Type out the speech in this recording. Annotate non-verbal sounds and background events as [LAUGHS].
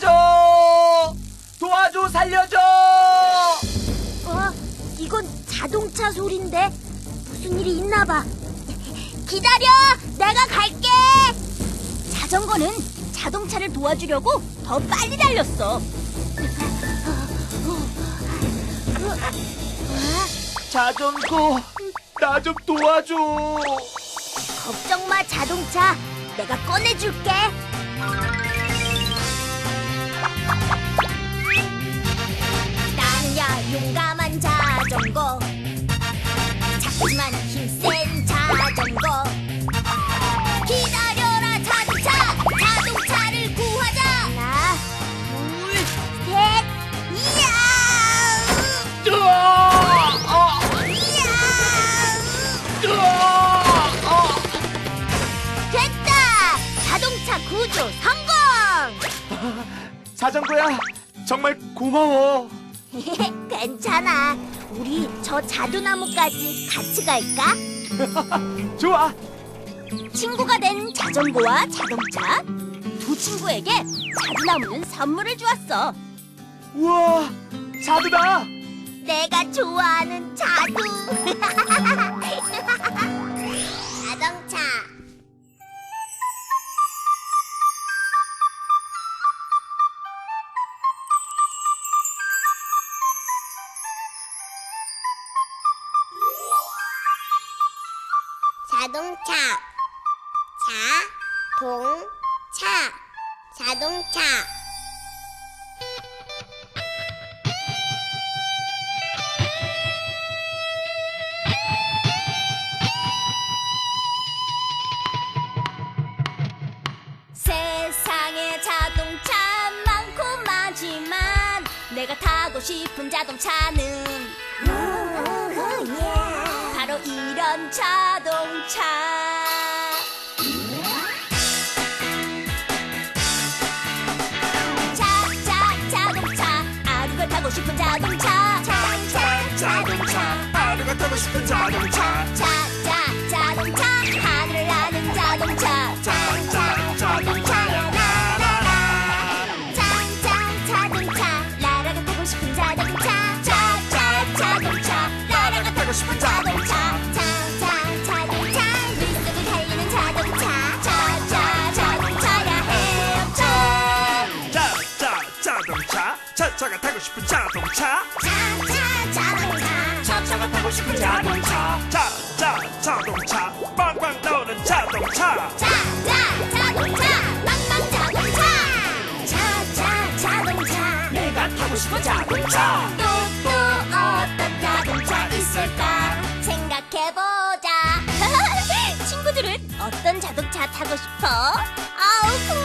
도와줘! 도와줘, 살려줘! 어, 이건 자동차 소린데 무슨 일이 있나 봐. [LAUGHS] 기다려, 내가 갈게. 자전거는 자동차를 도와주려고 더 빨리 달렸어. 자전거, 나 좀 도와줘. 걱정 마, 자동차. 내가 꺼내줄게. 작지만 힘센 자전거. 기다려라, 자동차. 자동차를 구하자. 하나, 둘, 셋. 이야! 으아! 어, 이야! 으아! 어. 됐다! 자동차 구조 성공! 자전거야, 정말 고마워. [LAUGHS] 괜찮아. 우리 저 자두나무까지 같이 갈까? [LAUGHS] 좋아. 친구가 된 자전거와 자동차. 두 친구에게 자두나무는 선물을 주었어. 우와, 자두다. 내가 좋아하는 자두. 자동차. 자동차. 자동차. 세상에 자동차 많고 많지만 내가 타고 싶은 자동차는 이런 자동차. 자자 자동차. 아루가 타고 싶은 자동차. 자자 자동차. 아루가 타고 싶은 자동차. 자자 자동차. 하늘을 나는 자동차. 자, 자동차야, 짱짱 자동차. 라라가 타고 싶은 자동차. 자자 자동차. 라라가 타고 싶은 자동차 싶은 자동차. 자자 자동차 차차가 타고 싶은 자동차. 자, 자, 자동차. 빵빵 나오는 자동차. 자자 자동차 빵빵 자동차 자자 자동차 내가 타고 싶은 자동차. 또 또 어떤 자동차 있을까 생각해보자 [LAUGHS] 친구들은 어떤 자동차 타고 싶어? 아우